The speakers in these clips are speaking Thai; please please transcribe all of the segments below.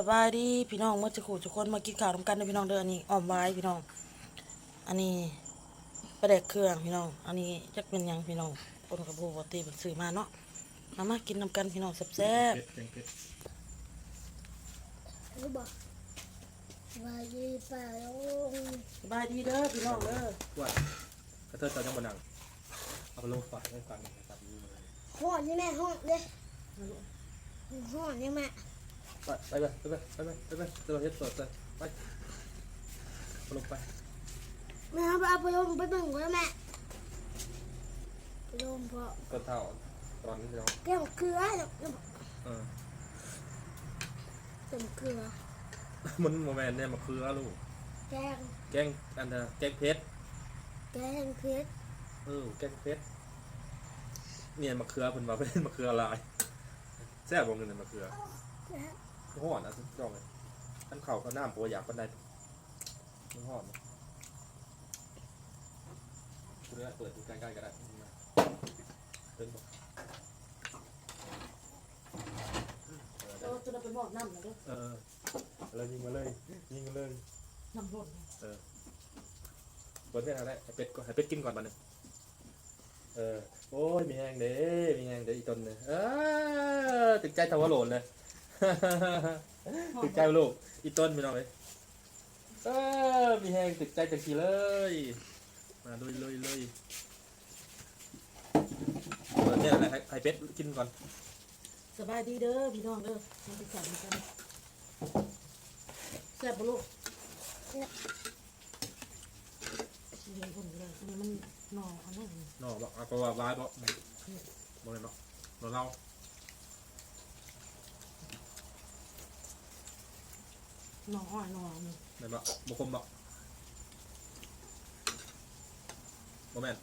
สบายดีพี่น้องเมื่อจะขู่ทุกคนมากินข้าวทำกันนะพี่น้องเด้ออันนี้อ้อมไว้พี่น้อง อันนี้ประเด็กเครื่องพี่น้อง อันนี้จักเป็นหยังพี่น้องคนกระบูปกติเป็นซื้อมาเนาะมามากินนำกันพี่น้องแซ่บเผ็ดแกงเผ็ดรู้บอกวายีป่าลงๆสบายดีเด้อพี่น้องเด้อว่ากระเทยเจ้ายังบนังเอาไปลงฝาให้ฟังนะครับดูมาเลยห้อนนี่แม่ห้อนเลยห้อนนี่แม่ ไปไปไปไปไปไปไปตลอดเฮ็ดสดไปไปลงไปแม่ครับเอาไปลงไปเบิ่งก่อนแม่ไปลเพาะก็เท่าตอนนี้เราแก้มเกลือน้น้เอแก้ำเกลือมันโมแมนเนี่ยมาคือลูกแกงแกงอันเดอแกงเพชรแกงเพชรเออแกงเพชรเนี่ยมาเคือเพิ่นว่าเป็นมาเคืออะไรแซ่บบ่เงินเนี่มาเคือ ห่อนอะสุดยอดเลยอันเข่าก็น้ำปัวอยากปานใดมันห่อนคุณเนี่ยเปิดดูใกล้ๆก็ได้มาเปิดบ่เราจะได้ไปหมอกน้ำนะเด้อเออเรายิงมาเลย ยิงมาเลยน้ำร้อนเปิดเพศอะไรให้เป็ดก่อนให้เป็ดกินก่อนมาหนึ่งเออ โอ้ย มีแหงเด้มีแหงเด้อีตนเนี่ยเออติดใจทาวาโหลนเลย ติดใจลูก อีต้นพี่น้องเลยเออมีแหงติดใจจังทีเลย มาลุยลุยลุยเปิดเพศอะไรให้ให้เป็ดกินก่อน สบายดีเด้อพี่น้องเด้อมากินข้าวทำกันแซ่บบ่ลูกเลี้ยงคนเลยอันนี้มันหน่ออันนั้นนอบอกเอาก็ว่าร้ายบอกบอกเลยบอกเราเล่า น่ออ้อยหน่อนี่เลยบอกบุคคมบอกโมแมน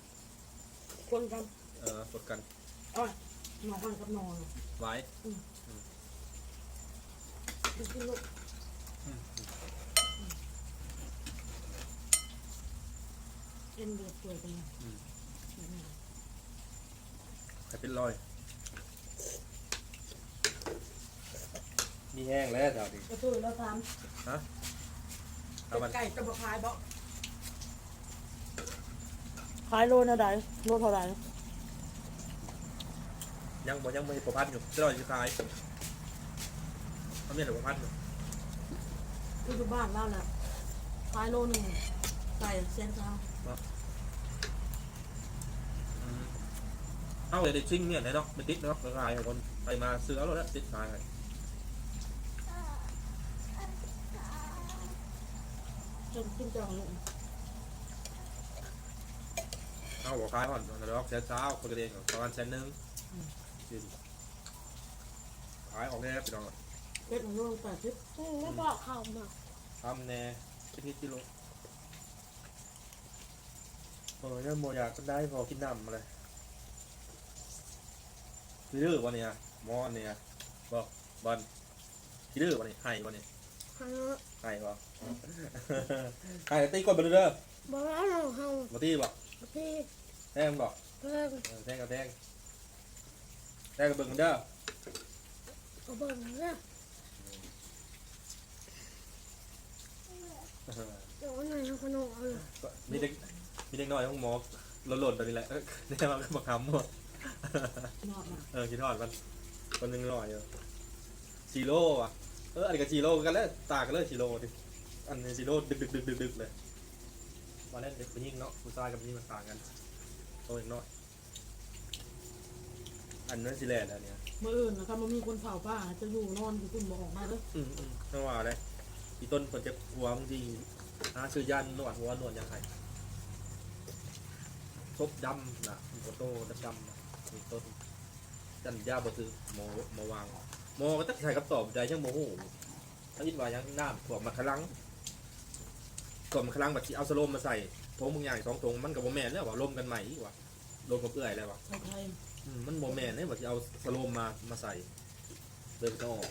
คนกันเออกดกันอ้อยหน่ออ้อยกับหน่อน่ะไว้กินกินลูกเอ็นเดือดเปื่อยไปเลยให้เป็นรอย มีแห้งแล้วแถวนี้กระตุ้นแล้วทฮะำเอามันไก่จะมาขายบ่ขายโลนะไดโลเท่าไหร่ยังบ่ยังไม่ประพัดอยู่จะรอยสุดท้ายเขามีแต่ประพัดอยู่ที่อยู่บ้านเราแหละขายโลหนึ่งไก่เส้นเท้าอืมเอาเลยเด็กซิ่งเนี่ยไหนเนาะไม่ติดเนาะละลายให้คนไปมาซื้อเอาแล้วติดตายเล จนขึ้นจังลูกเอาบอกขายก่อนแล้วก็แสนเช้าคนกระเด็นประมาณแสนหนึ่งกินขายออกแน่พี่น้องเป็ดของลูกแปดสิบอืมไม่บอกเขามาทำแน่คิดที่กิโลโอ้ยยังโมอยากก็ได้พอกินน้ำมาเลยคิดดื้อวันนี้มอนเนี่ยบอกบอลคิดดื้อวันนี้ให้วันนี้ เขาให้บอกให้ตีกดไปเด้อบอกแล้วเราเขามาตีบอกพี่แทงบอกเพิ่งเออแทงกับแทงแทงกับเบิ่งกันเด้อเอาเบิ่งนะเดี๋ยววันไหนเขาขนมเอาเลยมีเด็กมีเด็กน้อยของหมอหล่นๆตัวนี้แหละเออได้มาบักคำหมดนอกมาเออคิดทอดมันคนหนึ่งหน่อยเออซีโร่อะ เอออันนี้กับซีโร่กันแล้วตากันเลยซีโร่ดิอันนี้ซีโร่ดึกดึกดึกดึกดึกเลยมาเล่นเด็กผู้หญิงเนาะผู้ชายกับผู้หญิงมันต่างกันโตอีกน้อยอันนั้นซีแลนด์อันเนี้ยเมื่ออื่นนะครับมันมีคนเผาป้าจะอยู่นอนอยู่คุณบอกออกมาเด้ออืมอืมไม่ว่าเลยอีต้นคนเจ็บหัวบางทีหาซื้อยันนวดหัวนวดยังไงซบดำนะโอโต้ดำดำๆนะมีต้นจันยาบซื้อโมโมวาง โมก็ตักใส่กับตอบใจช่างโมโหถ้ายินว่ายังน้ำถ่วมมาคลังถ่วมมาคลังแบบที่เอาสโลมมาใส่ทงบางอย่างสองทงมันกับโมแมนแล้วว่าลมกันใหม่อีกว่าลมกับเอื่อยแล้วว่าไทยไทยอืมมันโมแมนเนี่ยว่าที่เอาสโลมมามาใส่เดินก็ออก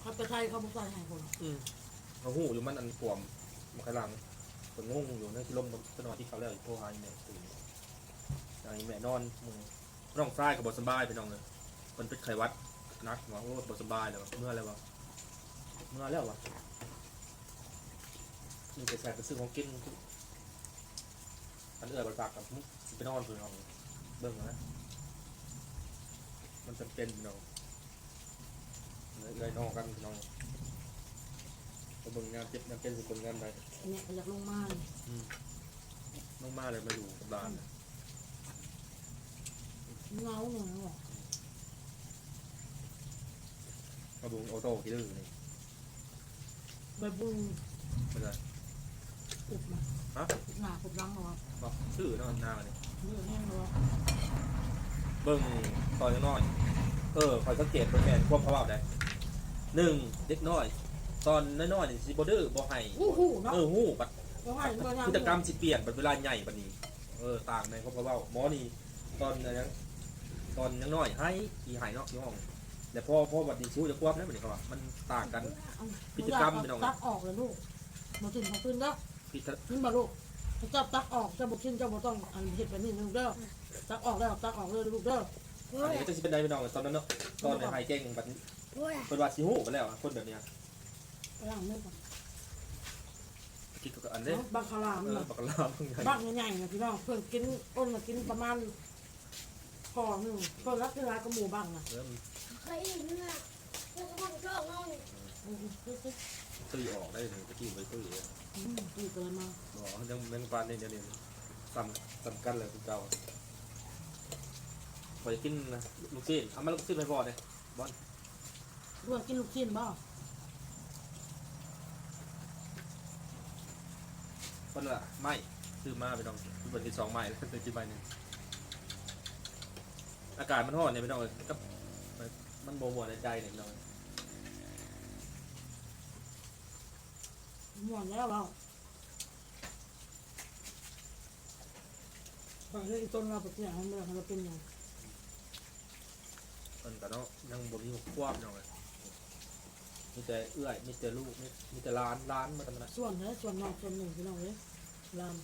เขาไปไทยเขาบอกใส่ให้คนอืมเขาหูอยู่มันอันขวมมันกำลังคนงงอยู่ในที่ลมก็นอนที่เขาแล้วอีกโทรหาอีแม่ตื่นไอ้แม่นอนมึงน้องฝ้ายกับบสบายไปน้องเลยมันเป็นไขหวัด นักว่าโอ้บสบายเลยวะเมื่อไรวะเมึงเอแล้ววะมึงไปใส่ไปซื้อของกินอันเอื้อบริจาคกับมึงไปนอนเพื่อนของเบิ่งนะมันจำเป็นพี่น้องเอื้อยนอกกันพี่น้องก็เบิ่งงานเจ็บงานเป็นสิคนงานใดเนี้ยอยากลงมาเลยอืมน้องมาเลยมาอยู่กับร้านน่ะเงาหน่อยนะบอก มาบุงโอโต้กี่ดื้อนี่ใบบุญมันจะอุบมาฮะหนาอุบรังเหรอวะบอกชื่อเนาะหน้ามันนี่เนื้อแห้งเหรอวะเบิ่งตอนน้อยๆเออคอยสังเกตเป็นแมนความเขาเอาได้หนึ่งเด็กน้อย ตอนน้อยๆนี่สิบ่ดื้อบ่ให้อู้หูเนาะเออฮู้บัดบ่ให้บ่ยังพฤติกรรมสิเปลี่ยนบัดเวลาใหญ่บัดนี้ เออต่างในความเขาเอาหมอนี่ตอนนั้นตอนยังน้อยให้อีหายเนาะที่ห้อง แต่พอพอบัดนี้ชู้จะควบนะบัดนี้เขาว่ามันต่างกันพฤติกรรมพี่น้อง ตักออกเลยลูกบ่ถึงของขึ้นเด้อพิจารนี่บ่ลูกเจ้าตักออกเจ้าบ่ขึ้นเจ้าบ่ต้องอันเฮ็ดแบบนี้นึงเด้อตักออกแล้วตักออกเลยลูกเด้อโอ้อันยนี้ก็จะเป็นได้พี่น้องตอนนั้นเนาะตอนในไฮเก่งบัดนี้โอ้ยเป็นว่าสิฮู้ไปแล้วอะคนแบบเนี้ยไปล้างมือก่อนคิดกับอันนี้เนาะบักขาวหลามเออน่ะบักลาบางอย่างบักใหญ่ๆนะพี่น้องเพิ่นกินอ้นมากินประมาณก่อหนึงเพิ่นรักเวลากับหมู่บ้างน่ะเริ่ม ใครอีกเนี่ยเราจะพังช่องน้องอืมๆๆตื้อออกได้เลยตะกี้ไปตื้อเลยอืมนี่เกินมาบอกยังยังปานนี่เดี๋ยวนี้สำสำคัญเลยคุณเจ้าพอจะกินนะลูกชิ้นเอามาลูกชิ้นไปพอเลยบอลรื่องกินลูกชิ้นบ่คนละไม่ซื้อมาไปน้องคือเปิดที่สองไม้แล้วเป็นที่ใบหนึ่งอากาศมันร้อนเนี่ยพี่น้องเอ้ยก็ มันโมโหในใจเนี่ยพี่น้องหมอนแล้วเราบางเรื่องต้นเราเป็นอย่างนั้นเลยเราเป็นอย่างคนกันเนาะยังบ่มีควบพี่น้องเลยมีแต่เอื้อยมีแต่ลูกมีมีแต่ร้านร้านมาทำอะไรส่วนนะส่วนนอกส่วนหนึ่งพี่น้องเลยลาม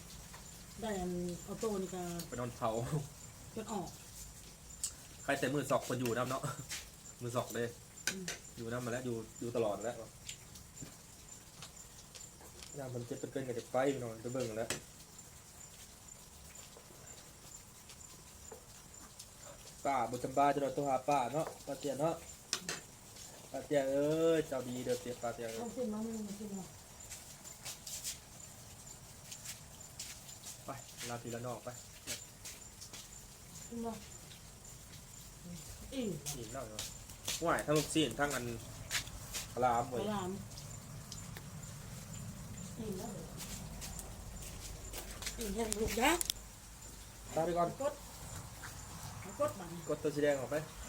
ได้อันออโต้นี่ก็ไปนอนเผาเป็นออก ใครแต่มือศอกคนอยู่น้ำเนาะ มือศอกเลยอืมอยู่น้ำมาแล้วอยู่อยู่ตลอดแล้วยามมันเจ็บเป็นเกินกับจะไปพี่น้องจะเบิ่งแล้วป้าบุญจำบาจะโดนตัวหาป้าเนาะป้าเตียเนาะป้าเตียเอ้ยเจ้าดีเด้อเตียป้าเตียเอ้ต้อยงขึ้นมาหนึ่งขึ้นมาไปลาทีละนอกไปขึ้นมาอีกนี่เล่าเนาะ ห่วยทั้งลูกซีนทั้งอันคลามพเว้ยลามอีกแล้วอีกแห่งลูกยักษ์ตามไปก่อนกดกดบังกดตัวสีแดงออกไปก